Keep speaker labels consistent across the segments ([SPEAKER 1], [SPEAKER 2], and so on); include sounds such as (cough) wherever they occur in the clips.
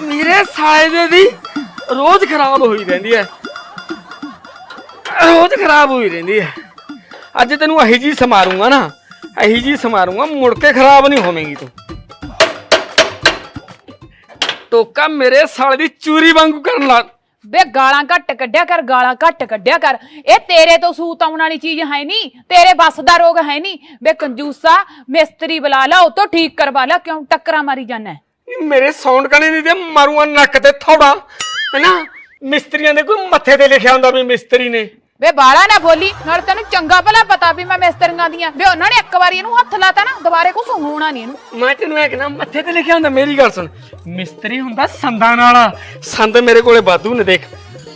[SPEAKER 1] ਮੇਰੇ ਸਾਲੇ ਦੇ ਦੀ ਰੋਜ਼ ਖਰਾਬ ਹੋਈ ਰਹਿੰਦੀ ਹੈ। ਰੋਜ਼ ਖਰਾਬ ਹੋਈ ਰਹਿੰਦੀ ਹੈ। ਅੱਜ ਤੈਨੂੰ ਅਹੀ ਜੀ ਸਮਾਰੂੰਗਾ ਨਾ ਅਹੀ ਜੀ ਸਮਾਰੂੰਗਾ, ਮੁੜ ਕੇ ਖਰਾਬ ਨਹੀਂ ਹੋਵੇਂਗੀ ਤੂੰ। ਟੋਕਾ ਮੇਰੇ ਸਾਲੇ ਦੀ ਚੂਰੀ ਵਾਂਗੂ ਕਰਨ ਲੱਗ
[SPEAKER 2] ਬੇ ਗਾਲਾਂ ਘੱਟ ਕੱਢਿਆ ਕਰ, ਗਾਲਾਂ ਘੱਟ ਕੱਢਿਆ ਕਰ। ਇਹ ਤੇਰੇ ਤੋਂ ਸੂਤ ਆਉਣ ਵਾਲੀ ਚੀਜ਼ ਹੈ ਨਹੀਂ, ਤੇਰੇ ਬਸ ਦਾ ਰੋਗ ਹੈ ਨਹੀਂ। ਬੇ ਕੰਜੂਸਾ, ਮਿਸਤਰੀ ਬੁਲਾ ਲਾ, ਉਹ ਤੋਂ ਠੀਕ ਕਰਵਾ ਲਾ, ਕਿਉਂ ਟੱਕਰਾਂ ਮਾਰੀ ਜਾਂਦਾ
[SPEAKER 1] ਮੇਰੇ ਸੌਂਡ ਕਣੇ ਨਹੀਂ ਤੇ ਮਾਰੂੰਗਾ ਨੱਕ ਤੇ ਥੋੜਾ ਹੈਨਾ? ਮਿਸਤਰੀਆਂ ਦੇ ਕੋਈ ਮੱਥੇ ਤੇ ਲਿਖਿਆ ਹੁੰਦਾ ਵੀ ਮਿਸਤਰੀ ਨੇ।
[SPEAKER 2] ਬੇ ਬਾਲਾ ਨਾ ਬੋਲੀ ਨਾਲ ਤੈਨੂੰ ਚੰਗਾ ਭਲਾ ਪਤਾ ਵੀ ਮੈਂ ਮਿਸਤਰੀਆਂ ਦੀਆਂ। ਬੇ ਉਹਨਾਂ ਨੇ ਇੱਕ ਵਾਰੀ ਇਹਨੂੰ ਹੱਥ ਲਾਤਾ ਨਾ ਦੁਬਾਰੇ ਕੁਝ ਹੋਣਾ ਨਹੀਂ ਇਹਨੂੰ।
[SPEAKER 1] ਮੈਂ ਤੈਨੂੰ ਇਹ ਕਹਿਣਾ ਮੱਥੇ ਤੇ ਲਿਖਿਆ ਹੁੰਦਾ ਮੇਰੀ ਗੱਲ ਸੁਣ। ਮਿਸਤਰੀ ਹੁੰਦਾ ਸੰਦਾਂ ਨਾਲ। ਸੰਦ ਮੇਰੇ ਕੋਲੇ ਵਾਧੂ ਨੇ ਦੇਖ।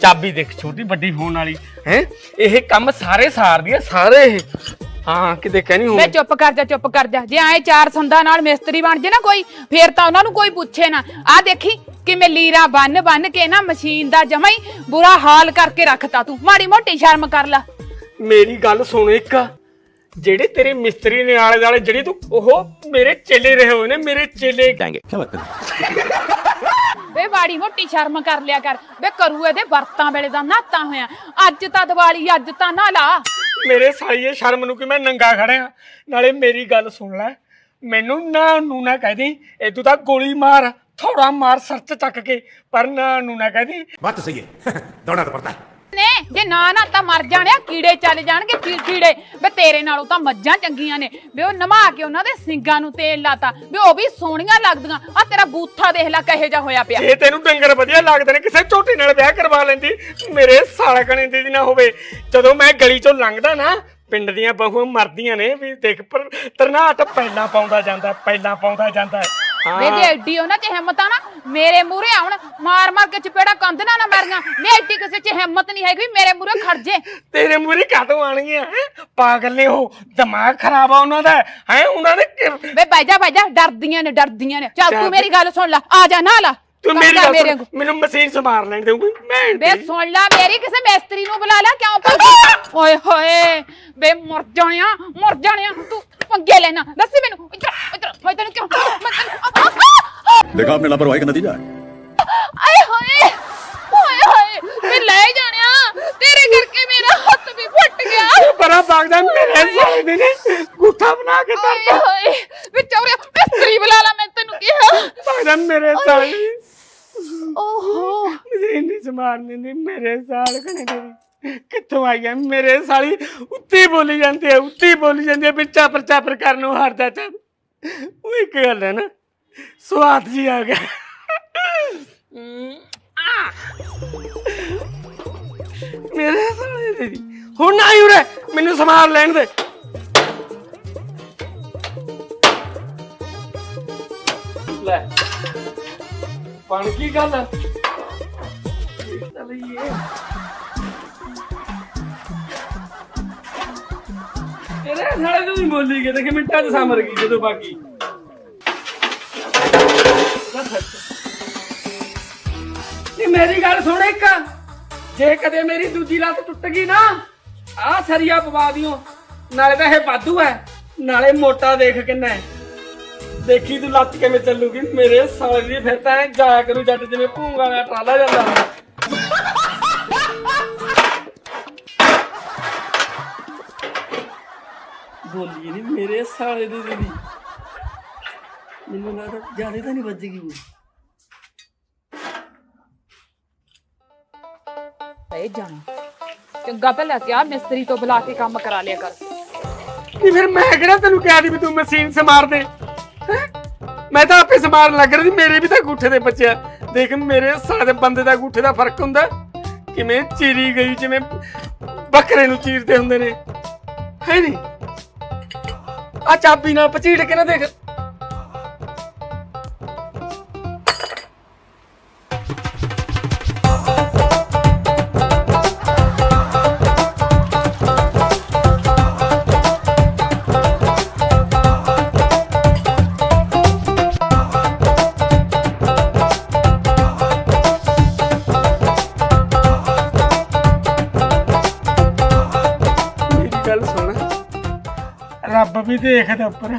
[SPEAKER 1] ਚਾਬੀ ਦੇਖ ਛੋਟੀ ਵੱਡੀ ਹੋਣ ਵਾਲੀ। ਹੈ? ਇਹ ਕੰਮ ਸਾਰੇ ਸਾਰਦੀ ਆ ਸਾਰੇ ਇਹ। ਹਾਂ ਕਿਤੇ ਕਹਿਣੀ
[SPEAKER 2] ਹੋਵੇ
[SPEAKER 1] ਮੈਂ
[SPEAKER 2] ਚੁੱਪ ਕਰ ਜਾ ਚੁੱਪ ਕਰ ਜਾ। ਜੇ ਐ ਚਾਰ ਸੰਦਾਂ ਨਾਲ ਮਿਸਤਰੀ ਬਣ ਜੇ ਨਾ ਕੋਈ ਫੇਰ ਤਾਂ ਉਹਨਾਂ ਨੂੰ ਕੋਈ ਪੁੱਛੇ ਨਾ। ਆ ਦੇਖੀ ਕਿਵੇਂ ਲੀਰਾ ਬੰਨ ਬੰਨ ਕੇ ਨਾ ਮਸ਼ੀਨ ਦਾ ਜਮਾ ਬੁਰਾ ਹਾਲ ਕਰਕੇ ਰੱਖਤਾ ਤੂੰ। ਮਾੜੀ ਮੋਟੀ ਸ਼ਰਮ ਕਰ ਲੈ।
[SPEAKER 1] ਮੇਰੀ ਗੱਲ ਸੁਣ ਇੱਕ। ਜਿਹੜੇ ਤੇਰੇ ਮਿਸਤਰੀ ਨੇ ਆਲੇ ਦਾਲੇ ਜਿਹੜੀ ਤੂੰ ਉਹ ਮੇਰੇ ਚੇਲੇ ਰਹੇ ਹੋਏ ਨੇ ਮੇਰੇ ਚੇਲੇ
[SPEAKER 3] ਜਾਏਗੇ
[SPEAKER 2] ਵੇ ਬਾੜੀ ਮੋਟੀ ਸ਼ਰਮ ਕਰ ਲਿਆ ਕਰ। ਵੇ ਕਰੂ ਇਹਦੇ ਵਰਤਾਂ ਵੇਲੇ ਦਾ ਨਾਤਾ ਹੋਇਆ। ਅੱਜ ਤਾਂ ਦੀਵਾਲੀ ਅੱਜ ਤਾਂ ਨਾ ਲਾ
[SPEAKER 1] ਮੇਰੇ ਸਾਈਏ ਸ਼ਰਮ ਨੂੰ ਕਿ ਮੈਂ ਨੰਗਾ ਖੜਿਆ। ਨਾਲੇ ਮੇਰੀ ਗੱਲ ਸੁਣ ਲੈ। ਮੈਨੂੰ ਨਾ ਨੂੰ ਨਾ ਕਹਦੀ ਇਦੋਂ ਤਾਂ ਗੋਲੀ ਮਾਰ, ਥੋੜਾ ਮਾਰ ਸਰਚ ਚੱਕ ਕੇ, ਪਰ ਨਾ ਨੂੰ ਨਾ ਕਹਦੀ
[SPEAKER 3] ਬਾਤ ਸਹੀ ਹੈ। (laughs) ਤਾਂ ਪੜਦਾ।
[SPEAKER 2] ਨੇ? ਜੇ ਨਾ ਨਾ ਤਾਂ ਮਰ ਜਾਣਿਆ ਕੀੜੇ ਚੱਲ ਜਾਣਗੇ ਕੀ- ਕੀੜੇ ਵੇ ਤੇਰੇ ਨਾਲੋਂ ਤਾਂ ਮੱਝਾਂ ਚੰਗੀਆਂ ਨੇ। ਵੇ ਉਹ ਨਮਾ ਕੇ ਉਹਨਾਂ ਦੇ ਸਿੰਗਾਂ ਨੂੰ ਤੇਲ ਲਾਤਾ। ਵੇ ਉਹ ਵੀ ਸੋਹਣੀਆਂ ਲੱਗਦੀਆਂ। ਆ ਤੇਰਾ ਬੂਥਾ ਦੇਖ ਲੈ ਕਹੇ ਜਾ ਹੋਇਆ ਪਿਆ।
[SPEAKER 1] ਜੇ ਤੈਨੂੰ ਡੰਗਰ ਵਧੀਆ ਲੱਗਦੇ ਨੇ, ਕਿਸੇ ਝੋਟੀ ਨਾਲ ਵਿਆਹ ਕਰਵਾ ਲੈਂਦੀ, ਮੇਰੇ ਸਾਲਕਣੇ ਦੀ ਨਾ ਹੋਵੇ। ਜਦੋਂ ਮੈਂ ਗਲੀ 'ਚੋਂ ਲੰਘਦਾ ਨਾ, ਪਿੰਡ ਦੀਆਂ ਬਹੂਆਂ ਮਰਦੀਆਂ ਨੇ, ਵੀ ਦੇਖ, ਪਰ ਤਰਨਾਟ ਪਹਿਲਾਂ ਪਾਉਂਦਾ ਜਾਂਦਾ, ਪਹਿਲਾਂ ਪਾਉਂਦਾ ਜਾਂਦਾ।
[SPEAKER 2] ਵੇ ਜੇ ਐਡੀ ਉਹਨਾਂ 'ਚ ਹਿੰਮਤ ਆ ਨਾ ਮੇਰੇ ਮੂਹਰੇ ਆਉਣ ਮਾਰ ਮਾਰ ਕੇ ਚਪੇੜਾ ਕੰਧ ਨਾ ਨਾ ਮਾਰੀਆਂ। ਵੇ ਐਡੀ ਕਿਸੇ 'ਚ ਹਿੰਮਤ ਨਹੀਂ ਹੈਗੀ ਮੇਰੇ ਮੂਹਰੇ ਖੜ ਜੇ।
[SPEAKER 1] ਤੇਰੇ ਮੂਹਰੇ ਕਾਤੋਂ ਆਣਗੀਆਂ ਹੈਂ? ਪਾਗਲ ਨੇ ਉਹ ਦਿਮਾਗ ਖਰਾਬ ਆ ਉਹਨਾਂ ਦਾ। ਹੈ ਉਹਨਾਂ ਨੇ ਕਿ-
[SPEAKER 2] ਵੇ ਬਾਈ ਜਾ ਬਾਈ ਜਾ ਡਰਦੀਆਂ ਨੇ ਡਰਦੀਆਂ ਨੇ। ਚੱਲ
[SPEAKER 1] ਚੱਲ
[SPEAKER 2] ਤੂੰ ਮੇਰੀ ਗੱਲ ਸੁਣ ਲੈ ਆ ਜਾ ਨਾ ਲਾ।
[SPEAKER 1] ਤੂੰ
[SPEAKER 2] ਕੰਮ
[SPEAKER 1] ਮੇਰੀ
[SPEAKER 2] ਕਰ
[SPEAKER 1] ਗੱਲ
[SPEAKER 2] ਮੇਰੇ
[SPEAKER 1] ਸੁਣ, ਮੈਨੂੰ ਮਸ਼ੀਨ ਸਮਾਰ ਲੈਣ ਦੇਊਗੀ ਮੈਂ
[SPEAKER 2] ਬੇ ਸੁਣ ਲੈ ਮੇਰੀ ਕਿਸੇ ਮਿਸਤਰੀ ਨੂੰ ਬੁਲਾ ਲੈ ਕਿਉਂ ਪੰਗੇ ਓਏ ਹੋਏ ਬੇ ਮਰ ਜਾਣਿਆ ਮਰ ਜਾਣਿਆ ਤੂੰ ਪੰਗੇ ਲੈਣਾ ਦੱਸੀ ਮੈਨੂੰ ਇੱਧਰ ਇੱਧਰ ਮੈਂ ਤੈਨੂੰ ਕਿਉਂ ਮੈਂ ਤੈਨੂੰ
[SPEAKER 3] देखा आपने लापरवाही का नतीजा है
[SPEAKER 2] ਆਏ ਹੋਏ ਓਏ ਹੋਏ ਮੈਂ ਲੈ ਜਾਣਿਆ ਤੇਰੇ ਕਰਕੇ ਮੇਰਾ ਹੱਥ ਵੀ ਫੁੱਟ ਗਿਆ
[SPEAKER 1] ਬੜਾ ਬਾਗਦਾ ਮੇਰੇ ਸਾਲੇ ਦੇ ਨੇ ਗੁੱਠਾ ਬਣਾ ਕੇ
[SPEAKER 2] ਓਏ
[SPEAKER 1] ਤਰਤਾ
[SPEAKER 2] ਹੋਏ ਵੇ ਚੌਰਿਆ ਮਿਸਤਰੀ ਬੁਲਾ ਲੈ ਮੈਂ ਤੈਨੂੰ ਕਿਹਾ
[SPEAKER 1] ਬਾਗਦਾ ਮੇਰੇ ਸਾਲੇ
[SPEAKER 2] ਓਹੋ।
[SPEAKER 1] ਮਸ਼ੀਨ ਨਹੀਂ ਸਮਾਰਨੇ ਦੀ ਮੇਰੇ ਸਾਲ ਕਣੇ ਦੇ ਕਿੱਥੋਂ ਆਈ ਹੈ ਮੇਰੇ ਸਾਲੀ ਉੱਤੀ ਬੋਲੀ ਜਾਂਦੀ ਹੈ ਉੱਤੀ ਬੋਲੀ ਜਾਂਦੀ ਹੈ ਵੀ ਚਾਪਰ ਚਾਪਰ ਕਰਨ ਨੂੰ ਹਟਦਾ ਚੱਲ ਉਹ ਇੱਕ ਗੱਲ ਹੈ ਨਾ ਸਵਾਦ ਜੀ ਆ ਗਿਆ। ਆ। ਮੇਰੇ ਸਾਲੇ ਦੀ। ਹੁਣ ਨਾ ਆਈ ਉਰੇ ਮੈਨੂੰ ਸਮਾਰ ਲੈਣ ਦੇ। ਲੈ। ਬਣ ਕੀ ਗੱਲ। ਚੱਲ ਇਹ ਸਾਲੇ ਤੂੰ ਹੀ ਬੋਲੀ ਗਏ ਤੇ ਮਿੰਟਾਂ ਚ ਸਮਰ ਗਈ ਜਦੋਂ ਬਾਕੀ। ਇਹ ਮੇਰੀ ਗੱਲ ਸੁਣ ਇੱਕ। ਜੇ ਕਦੇ ਮੇਰੀ ਦੂਜੀ ਲੱਤ ਟੁੱਟ ਗਈ ਨਾ ਆ ਸਰੀਆ ਪਵਾ ਦਿਓ। ਨਾਲੇ ਤਾਂ ਇਹ ਵਾਧੂ ਹੈ, ਨਾਲੇ ਮੋਟਾ ਦੇਖ ਕਿੰਨਾ ਹੈ। ਦੇਖੀ ਤੂੰ ਲੱਤ ਕਿਵੇਂ ਚੱਲੂਗੀ? ਮੇਰੇ ਸਾਲੇ ਦੀ ਫਿਰ ਤਾਂ ਐਂ ਜਾਇਆ ਕਰੂ ਜੱਟ ਜਿਵੇਂ ਭੂੰਗਾ ਦਾ ਟਰਾਲਾ ਜਾਂਦਾ। ਬੋਲੀ ਨਹੀਂ ਮੇਰੇ ਸਾਲੇ ਦੀ ਦੀਦੀ। ਮੈਨੂੰ ਲੱਗਦਾ ਜ਼ਿਆਦਾ ਤਾਂ ਨਹੀਂ ਵੱਜੇਗੀ ਉਹ।
[SPEAKER 2] ਏ ਜਾਣਾ। ਚੰਗਾ ਭਲਾ ਕਿਹਾ ਮਿਸਤਰੀ ਤੋਂ ਬੁਲਾ ਕੇ ਕੰਮ ਕਰਾ ਲਿਆ ਕਰ।
[SPEAKER 1] ਨਹੀਂ ਫਿਰ ਮੈਂ ਕਿਹੜਾ ਤੈਨੂੰ ਕਿਹਾ ਸੀ ਵੀ ਤੂੰ ਮਸ਼ੀਨ ਸਮਾਰ ਦੇ? ਹੈਂ? ਮੈਂ ਤਾਂ ਆਪੇ ਸਮਾਰਨ ਲੱਗ ਰਹੀ ਮੇਰੇ ਵੀ ਤਾਂ ਗੁੱਠੇ ਦੇ ਬੱਚਿਆ ਦੇਖ, ਮੇਰੇ ਸਾਡੇ ਬੰਦੇ ਦਾ ਗੁੱਠੇ ਦਾ ਫ਼ਰਕ ਹੁੰਦਾ। ਕਿਵੇਂ ਚੀਰੀ ਗਈ, ਜਿਵੇਂ ਬੱਕਰੇ ਨੂੰ ਚੀਰਦੇ ਹੁੰਦੇ ਨੇ। ਹੈ ਨਹੀਂ? ਆ ਚਾਬੀ ਨਾਲ ਪਚੀੜ ਕੇ ਨਾ ਦੇਖ। ਰੱਬ ਵੀ ਦੇਖਦਾ ਉੱਪਰ।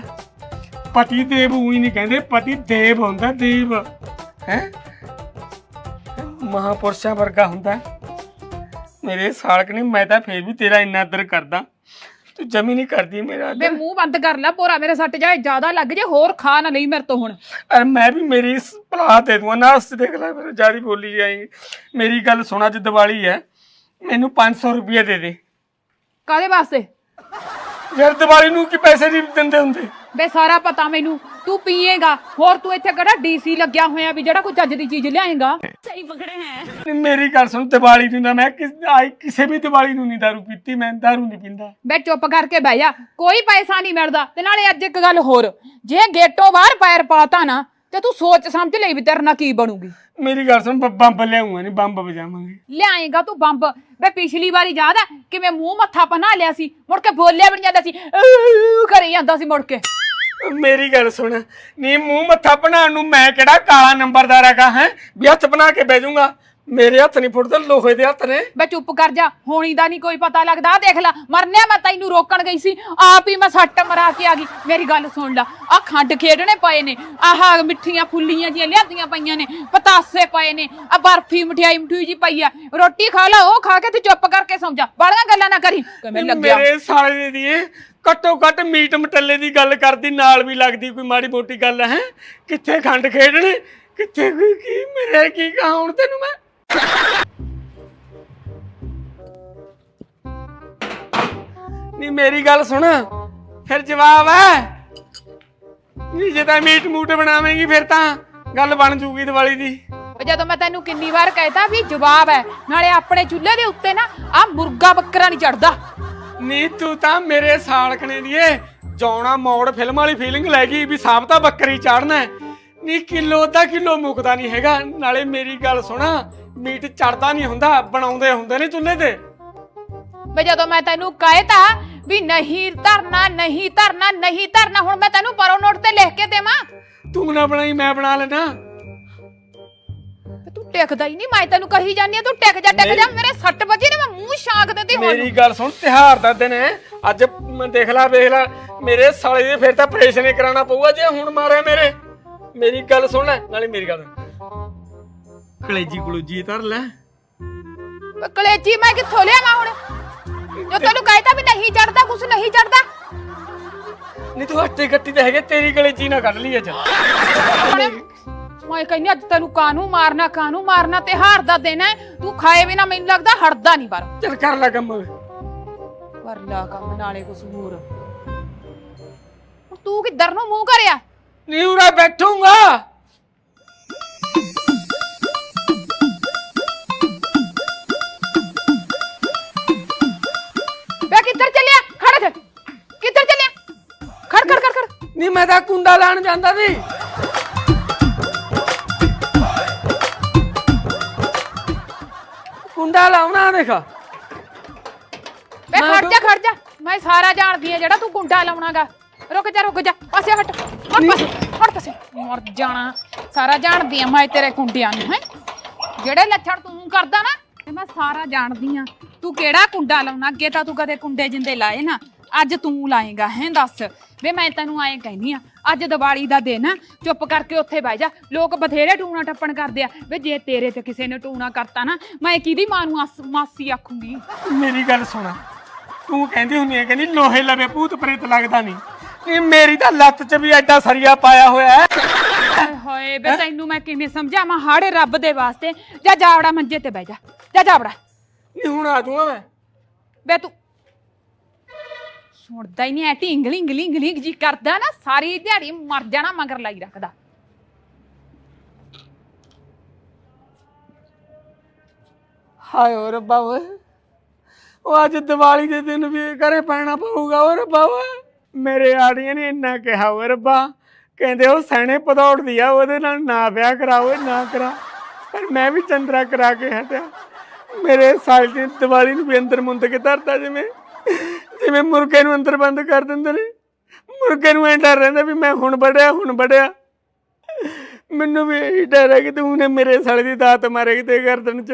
[SPEAKER 1] ਪਤੀ ਦੇਵ ਉਹੀ ਨਹੀਂ ਕਹਿੰਦੇ ਪਤੀ ਦੇਵ ਹੁੰਦਾ ਦੇਵ। ਹੈ? ਮਹਾਪੁਰਸ਼ਾਂ ਵਰਗਾ ਹੁੰਦਾ। ਮੇਰੇ ਸਾਲਕ ਨਹੀਂ ਮੈਂ ਤਾਂ ਫੇਰ ਵੀ ਤੇਰਾ ਇੰਨਾ ਆਦਰ ਕਰਦਾ। ਤੂੰ ਜਮੀ ਨਹੀਂ ਕਰਦੀ ਮੇਰਾ
[SPEAKER 2] ਵੇ
[SPEAKER 1] ਆਦਰ।
[SPEAKER 2] ਮੂੰਹ ਬੰਦ ਕਰ ਲੈ ਪੋਰਾ ਮੇਰੇ ਸੱਟ ਜਾਏ ਜ਼ਿਆਦਾ ਲੱਗ ਜੇ ਹੋਰ ਖਾ ਨਾ ਲਈ ਮੇਰੇ ਤੋਂ ਹੁਣ।
[SPEAKER 1] ਅਰੇ ਮੈਂ ਵੀ ਮੇਰੀ ਸ- ਭਲਾ ਦੇ ਦੂੰਗਾ ਨਾ ਉਸ ਦੇਖ ਲੈ ਮੇਰੇ ਜਿਆਦੀ ਬੋਲੀ ਜਾਏਗੀ। ਮੇਰੀ ਗੱਲ ਸੁਣ ਅੱਜ ਦੀਵਾਲੀ ਹੈ ਮੈਨੂੰ 500 ਰੁਪਏ ਦੇ ਦੇ।
[SPEAKER 2] ਕਾਦੇ ਵਾਸਤੇ?
[SPEAKER 1] ਯਾਰ ਦੀਵਾਲੀ ਨੂੰ ਕੀ ਪੈਸੇ ਨਹੀਂ ਦਿੰਦੇ ਹੁੰਦੇ?
[SPEAKER 2] ਵੇ ਸਾਰਾ ਪਤਾ ਮੈਨੂੰ। ਤੂੰ ਪੀਏਗਾ। ਹੋਰ ਤੂੰ ਇੱਥੇ ਕਿਹੜਾ ਡੀਸੀ ਲੱਗਿਆ ਹੋਇਆ ਵੀ ਜਿਹੜਾ ਕੋਈ ਚੱਜ ਦੀ ਚੀਜ਼ ਲਿਆਏਗਾ?
[SPEAKER 1] ਨਹੀਂ, ਮੇਰੀ ਗੱਲ ਸੁਣ ਦੀਵਾਲੀ ਨੂੰ ਨਾ ਮੈਂ ਕਿਸ ਆਈ ਕਿਸੇ ਵੀ ਦੀਵਾਲੀ ਨੂੰ ਨਹੀਂ ਦਾਰੂ ਪੀਤੀ ਮੈਂ ਦਾਰੂ ਨਹੀਂ ਪੀਂਦਾ।
[SPEAKER 2] ਬੇ ਚੁੱਪ ਕਰਕੇ ਬਹਿ ਜਾ। ਕੋਈ ਪੈਸਾ ਨਹੀਂ ਮਿਲਦਾ। ਤੇ ਨਾਲੇ ਅੱਜ ਇੱਕ ਗੱਲ ਹੋਰ। ਜੇ ਗੇਟੋਂ ਬਾਹਰ ਪੈਰ ਪਾਤਾ ਨਾ ਤੇ ਤੂੰ ਸੋਚ ਸਮਝ ਲਈ ਵੀ ਤੇਰੇ ਨਾਲ ਕੀ ਬਣੂਗੀ।
[SPEAKER 1] ਮੇਰੀ ਗੱਲ ਸੁਣ ਬ- ਬੰਬ ਲਿਆਉਂਗਾ ਨਹੀਂ ਬੰਬ ਵਜਾਵਾਂਗੇ।
[SPEAKER 2] ਲਿਆਏਗਾ ਤੂੰ ਬੰਬ। ਬੇ ਪਿਛਲੀ ਵਾਰੀ ਯਾਦ ਹੈ ਕਿਵੇਂ ਮੂੰਹ ਮੱਥਾ ਬਣਾ ਲਿਆ ਸੀ ਮੁੜ ਕੇ ਬੋਲਿਆ ਵੀ ਨਹੀਂ ਜਾਂਦਾ ਸੀ ਕਰੀ ਜਾਂਦਾ ਸੀ ਮੁੜ ਕੇ।
[SPEAKER 1] ਮੇਰੀ ਗੱਲ ਸੁਣ ਨੀ ਮੂੰਹ ਮੱਥਾ ਬਣਾਉਣ ਨੂੰ ਮੈਂ ਕਿਹੜਾ ਕਾਲਾ ਨੰਬਰਦਾਰ ਹੈਗਾ ਹੈ? ਵੀ ਹੱਥ ਬਣਾ ਕੇ ਬਹਿ ਜਾਊਂਗਾ। ਮੇਰੇ ਹੱਥ ਨਹੀਂ ਫੁੱਟਦੇ ਲੋਹੇ ਦੇ ਹੱਥ ਨੇ।
[SPEAKER 2] ਬੇ ਚੁੱਪ ਕਰ ਜਾ ਹੋਣੀ ਦਾ ਨਹੀਂ ਕੋਈ ਪਤਾ ਲੱਗਦਾ। ਆਹ ਦੇਖ ਲੈ ਮਰਨਿਆ ਮੈਂ ਤੈਨੂੰ ਰੋਕਣ ਗਈ ਸੀ ਆਪ ਹੀ ਮੈਂ ਸੱਟ ਮਰਾ ਕੇ ਆ ਗਈ। ਮੇਰੀ ਗੱਲ ਸੁਣ ਲੈ ਆ ਖੰਡ ਖੇਡਣੇ ਪਏ ਨੇ ਆਹ ਮਿੱਠੀਆਂ ਫੁੱਲੀਆਂ ਜੀਆਂ ਲਿਆਦੀਆਂ ਪਈਆਂ ਨੇ ਪਤਾਸੇ ਪਏ ਨੇ ਆ ਬਰਫੀ ਮਠਿਆਈ ਮਠੂਈ ਜੀ ਪਈ ਆ। ਰੋਟੀ ਖਾ ਲੈ ਉਹ ਖਾ ਕੇ ਤੇ ਚੁੱਪ ਕਰਕੇ ਸੌਂ ਜਾ। ਬੜੀਆਂ ਗੱਲਾਂ ਨਾ ਕਰੀ। ਕਿਵੇਂ ਲੱਗਿਆ?
[SPEAKER 1] ਮੇਰੇ ਸਾਲੇ ਦੀ ਇਹ ਘੱਟੋ ਘੱਟ ਮੀਟ ਮਟੱਲੇ ਦੀ ਗੱਲ ਕਰਦੀ ਨਾਲ ਵੀ ਲੱਗਦੀ ਕੋਈ ਮਾੜੀ ਮੋਟੀ ਗੱਲ ਹੈ। ਕਿੱਥੇ ਖੰਡ ਖੇਡਣੇ ਕਿੱਥੇ ਕੋਈ ਕੀ ਮੇਰੇ ਕੀ ਕਹਾਂ ਹੁਣ ਤੈਨੂੰ ਮੈਂ? ਨਹੀਂ ਮੇਰੀ ਗੱਲ ਸੁਣ। ਫਿਰ ਜਵਾਬ ਹੈ। ਨਹੀਂ ਜੇ ਤਾਂ ਮੀਟ ਮੂਟ ਬਣਾਵੇਂਗੀ ਫਿਰ ਤਾਂ ਗੱਲ ਬਣ ਜੂਗੀ ਦੀਵਾਲੀ ਦੀ।
[SPEAKER 2] ਉਹ ਜਦੋਂ ਮੈਂ ਤੈਨੂੰ ਕਿੰਨੀ ਵਾਰ ਕਹਿਤਾ ਵੀ ਜਵਾਬ ਹੈ ਨਾਲੇ ਆਪਣੇ ਚੁੱਲ੍ਹੇ ਦੇ ਉੱਤੇ ਨਾ ਆ ਮੁਰਗਾ ਬੱਕਰਾ ਨਹੀਂ ਚੜਦਾ।
[SPEAKER 1] ਨੀ ਤੂੰ ਤਾਂ ਮੇਰੇ ਸਾਲਕਣੇ ਦੀਏ ਜੌਣਾ ਮੋੜ ਫਿਲਮ ਵਾਲੀ ਫੀਲਿੰਗ ਲੈ ਗਈ ਵੀ ਸਾਬਤਾ ਬੱਕਰੀ ਚਾੜਨਾ ਨੀ ਕਿਲੋ ਅੱਧਾ ਕਿਲੋ ਮੁੱਕਦਾ ਨਹੀਂ ਹੈਗਾ ਨਾਲੇ ਮੇਰੀ ਗੱਲ ਸੁਣਾ। ਮੀਟ ਚੜਦਾ ਨਹੀਂ ਹੁੰਦਾ ਬਣਾਉਂਦੇ ਹੁੰਦੇ ਨੇ ਚੁੱਲ੍ਹੇ ਤੇ।
[SPEAKER 2] ਵੇ ਜਦੋਂ ਮੈਂ ਤੈਨੂੰ ਕਹਿਤਾ ਵੀ ਨਹੀਂ ਧਰਨਾ ਨਹੀਂ ਧਰਨਾ ਨਹੀਂ ਧਰਨਾ ਹੁਣ ਮੈਂ ਤੈਨੂੰ ਪਰੋ ਨੋਟ ਤੇ ਲਿਖ ਕੇ ਦੇਵਾਂ।
[SPEAKER 1] ਤੂੰ ਨਾ ਬਣਾਈ ਮੈਂ ਬਣਾ ਲੈਣਾ
[SPEAKER 2] ਤੇ ਟਿਕਦਾ ਹੀ ਨਹੀਂ ਮੈਂ ਤੈਨੂੰ ਕਹੀ ਜਾਂਦੀ ਆ ਤੂੰ ਟਿਕ ਜਾ ਟਿਕ ਜਾ ਮੇਰੇ ਸੱਟ ਵੱਜੀ ਨੇ ਮੈਂ ਮੂੰਹ ਸ਼ਾਂਕ ਦਿੰਦੀ ਹੁਣ।
[SPEAKER 1] ਮੇਰੀ ਗੱਲ ਸੁਣ ਤਿਹਾਰ ਦਾ ਦਿਨ ਹੈ। ਅੱਜ ਮ- ਦੇਖ ਲੈ ਵੇਖ ਲੈ ਮੇਰੇ ਸਾਲੇ ਦੇ ਫਿਰ ਤਾਂ ਆਪਰੇਸ਼ਨ ਹੀ ਕਰਾਉਣਾ ਪਊਗਾ ਜੇ ਹੁਣ ਮਾਰਿਆ ਮੇਰੇ। ਮੇਰੀ ਗੱਲ ਸੁਣ ਲੈ ਨਾਲੇ ਮੇਰੀ ਗੱਲ ਕਲੇਜੀ ਕਲੂਜੀ ਧਰ ਲੈ।
[SPEAKER 2] ਵੇ ਕਲੇਜੀ ਮੈਂ ਕਿੱਥੋਂ ਲਿਆਵਾਂ ਹੁਣ? ਜੋ ਤੈਨੂੰ ਕਹਿਤਾ ਵੀ ਨਹੀਂ ਚੜਦਾ ਕੁਛ ਨਹੀਂ ਚੜਦਾ।
[SPEAKER 1] ਨਹੀਂ ਤੂੰ ਹੱਟੇ ਗੱਟੀ ਤੇ ਹੈਗੇ ਤੇਰੀ ਕਲੇਜੀ ਨਾ ਕੱਢ ਲਈ ਅੱਜ।
[SPEAKER 2] ਮੈਂ ਕਹਿੰਦੀ ਅੱਜ ਤੈਨੂੰ ਕਾਨੂੰ ਮਾਰਨਾ ਕਾਨੂੰ ਮਾਰਨਾ ਤੇ ਹਾਰ ਦਾ ਦਿਨ ਹੈ। ਤੂੰ ਖਾਏ ਬਿਨਾ ਮੈਨੂੰ ਲੱਗਦਾ ਹਟਦਾ ਨਹੀਂ ਪਰ
[SPEAKER 1] ਚੱਲ ਕਰ ਲੈ ਕੰਮ।
[SPEAKER 2] ਕਰ ਲਾ ਕੰਮ ਨਾਲੇ ਕੁਛ ਹੋਰ। ਤੂੰ ਕਿੱਧਰ ਨੂੰ ਮੂੰਹ ਕਰਿਆ?
[SPEAKER 1] ਨਹੀਂ ਉਰਾ ਬੈਠੂੰਗਾ। ਨਹੀਂ ਮੈਂ ਤਾਂ ਕੁੰਡਾ ਲਾਣ ਜਾਂਦਾ ਸੀ। ਕੁੰਡਾ ਲਾਉਣਾ ਦੇਖਾ।
[SPEAKER 2] ਵੇ ਖੜ ਜਾ ਖੜ ਜਾ। ਮੈਂ ਸਾਰਾ ਜਾਣਦੀ ਆ ਜਿਹੜਾ ਤੂੰ ਕੁੰਡਾ ਲਾਉਣਾਗਾ। ਰੁਕ ਜਾ ਰੁਕ ਜਾ। ਪਾਸੇ ਹਟ। ਹਟ ਪਾਸੇ ਹਟ ਪਾਸੇ। ਮਰ ਜਾਣਾ। ਸਾਰਾ ਜਾਣਦੀ ਆ ਮੈਂ ਤੇਰੇ ਕੁੰਡਿਆਂ ਨੂੰ ਹੈ। ਜਿਹੜੇ ਲੱਛਣ ਤੂੰ ਕਰਦਾ ਨਾ ਤੇ ਮੈਂ ਸਾਰਾ ਜਾਣਦੀ ਆ। ਤੂੰ ਕਿਹੜਾ ਕੁੰਡਾ ਲਾਉਣਾ? ਅੱਗੇ ਤਾਂ ਤੂੰ ਕਦੇ ਕੁੰਡੇ ਜਿੰਦੇ ਲਾਏ ਨਾ। ਅੱਜ ਤੂੰ ਲਾਏਗਾ ਹੈ ਦੱਸ। ਵੇ ਮੈਂ ਤੈਨੂੰ ਐਂ ਕਹਿੰਦੀ ਆ ਅੱਜ ਦੀਵਾਲੀ ਦਾ ਦਿਨ ਆ ਚੁੱਪ ਕਰਕੇ ਉੱਥੇ ਬਹਿ ਜਾ। ਲੋਕ ਬਥੇਰੇ ਟੂਣਾ ਟੱਪਣ ਕਰਦੇ ਆ। ਵੇ ਜੇ ਤੇਰੇ ਤੇ ਕਿਸੇ ਨੇ ਟੂਣਾ ਕਰਤਾ ਨਾ ਮੈਂ ਕਿਹਦੀ ਮਾਂ ਨੂੰ ਆਸ- ਮਾਸੀ ਆਖੂੰਗੀ?
[SPEAKER 1] ਮੇਰੀ ਗੱਲ ਸੁਣ। ਤੂੰ ਕਹਿੰਦੀ ਹੁੰਨੀ ਹੈ ਕਹਿੰਦੀ ਲੋਹੇ ਲਵੇ ਭੂਤ ਪ੍ਰੇਤ ਲੱਗਦਾ ਨਹੀਂ। ਨਹੀਂ ਮੇਰੀ ਤਾਂ ਲੱਤ 'ਚ ਵੀ ਐਡਾ ਸਰੀਆ ਪਾਇਆ ਹੋਇਆ ਹੈ।
[SPEAKER 2] ਹਾਏ ਹਾਏ ਬੇ ਤੈਨੂੰ ਮੈਂ ਕਿਵੇਂ ਸਮਝਾਵਾਂ? ਹਾੜੇ ਰੱਬ ਦੇ ਵਾਸਤੇ। ਜਾ ਜਾਵੜਾ ਮੰਜੇ ਤੇ ਬਹਿ ਜਾ। ਜਾ ਜਾਵੜਾ।
[SPEAKER 1] ਨਹੀਂ ਹੁਣ ਆ ਜਾਊਂਗਾ ਮੈਂ।
[SPEAKER 2] ਬੇ ਤੂੰ ਸੁਣਦਾ ਹੀ ਨਹੀਂ ਐ ਢਿੰਗਲੀ ਇੰਗਲੀ ਇੰਗਲੀ ਜੀ ਕਰਦਾ ਨਾ, ਸਾਰੀ ਦਿਹਾੜੀ ਮਰ ਜਾਣਾ, ਮਗਰ ਲਾਈ ਰੱਖਦਾ।
[SPEAKER 1] ਹਾਏ ਓ ਰੱਬਾ ਓਏ ਉਹ ਅੱਜ ਦੀਵਾਲੀ ਦੇ ਦਿਨ ਵੀ ਘਰੇ ਪੈਣਾ ਪਊਗਾ, ਓ ਰੱਬਾ ਓਏ। ਮੇਰੇ ਆੜੀਆਂ ਨੇ ਇੰਨਾ ਕਿਹਾ ਓ ਰੱਬਾ, ਕਹਿੰਦੇ ਉਹ ਸੈਣੇ ਪਦੌੜਦੀ ਆ, ਉਹਦੇ ਨਾਲ ਨਾ ਵਿਆਹ ਕਰਾਓ ਨਾ ਕਰਾ। ਪਰ ਮੈਂ ਵੀ ਚੰਦਰਾ ਕਰਾ ਕੇ ਹਟਿਆ। ਮੇਰੇ ਸਾਲ ਦੀ ਦੀਵਾਲੀ ਨੂੰ ਵੀ ਅੰਦਰ ਮੁੰਦ ਕੇ ਧਰਤਾ ਜਿਵੇਂ। ਜਿਵੇਂ ਮੁਰਗੇ ਨੂੰ ਅੰਦਰ ਬੰਦ ਕਰ ਦਿੰਦੇ ਨੇ। ਮੁਰਗੇ ਨੂੰ ਐਂ ਡਰ ਰਹਿੰਦਾ ਵੀ ਮੈਂ ਹੁਣ ਬੜਿਆ ਹੁਣ ਬੜਿਆ ਮੈਨੂੰ ਵੀ ਇਹੀ ਡਰ ਹੈ ਕਿ ਤੂੰ ਨੇ ਮੇਰੇ ਸਾਲੇ ਦੀ ਦਾਤ ਮਾਰੇਗੀ ਤੇ ਗਰਦਨ 'ਚ।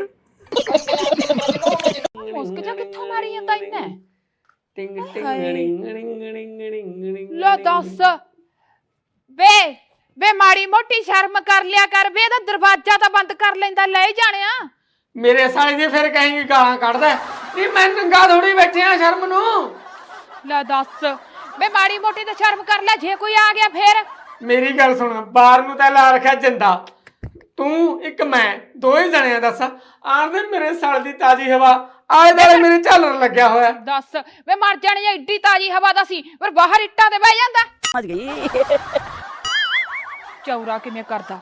[SPEAKER 2] ਮੁਸਕ ਜਾ ਕਿੱਥੋਂ ਮਾਰੀ ਜਾਂਦਾ ਇਹਨੇ
[SPEAKER 1] ਟਿੰਗ
[SPEAKER 2] ਹਾਏ।
[SPEAKER 1] ਟਿੰਗ ਟਿੰਗ ਟਿੰਗ ਟਿੰਗ
[SPEAKER 2] ਲੈ ਦੱਸ। ਵੇ ਵੇ ਮਾੜੀ ਮੋਟੀ ਸ਼ਰਮ ਕਰ ਲਿਆ ਕਰ। ਵੇ ਇਹਦਾ ਦਰਵਾਜ਼ਾ ਤਾਂ ਬੰਦ ਕਰ ਲੈਂਦਾ ਲੈ ਜਾਣਿਆ।
[SPEAKER 1] ਮੇਰੇ ਸਾਲੇ ਦੀ ਫਿਰ ਕਹੇਂਗੇ ਗਾਲਾਂ ਕੱਢਦਾ। ਨਹੀਂ ਮੈਂ ਨੰਗਾ ਥੋੜੀ ਬੈਠਿਆ ਸ਼ਰਮ ਨੂੰ।
[SPEAKER 2] ਲੈ ਦੱਸ। ਵੇ ਮਾੜੀ ਮੋਟੀ ਤਾਂ ਸ਼ਰਮ ਕਰ ਲੈ ਜੇ ਕੋਈ ਆ ਗਿਆ ਫੇਰ।
[SPEAKER 1] ਮੇਰੀ ਗੱਲ ਸੁਣ ਬਾਹਰ ਨੂੰ ਤਾਂ ਲਾ ਰੱਖਿਆ ਜਿੰਦਾ। ਤੂੰ ਇੱਕ ਮੈਂ ਦੋਏ ਜਣੇ ਆ ਦੱਸ ਆਣਦੇ ਮੇਰੇ ਸਾਲ ਦੀ ਤਾਜੀ ਹਵਾ ਆਲੇ ਦਾਲੇ ਮੇਰੇ ਝਾਲਰ ਲੱਗਿਆ ਹੋਇਆ।
[SPEAKER 2] ਦੱਸ ਵੇ ਮਰ ਜਾਣੀ ਐ ਏਡੀ ਤਾਜੀ ਹਵਾ ਦਾ ਸੀ ਪਰ ਬਾਹਰ ਇੱਟਾਂ ਤੇ ਬਹਿ ਜਾਂਦਾ।
[SPEAKER 4] ਸਮਝ ਗਈ।
[SPEAKER 2] ਚੌਰਾ ਕਿਵੇਂ ਕਰਦਾ?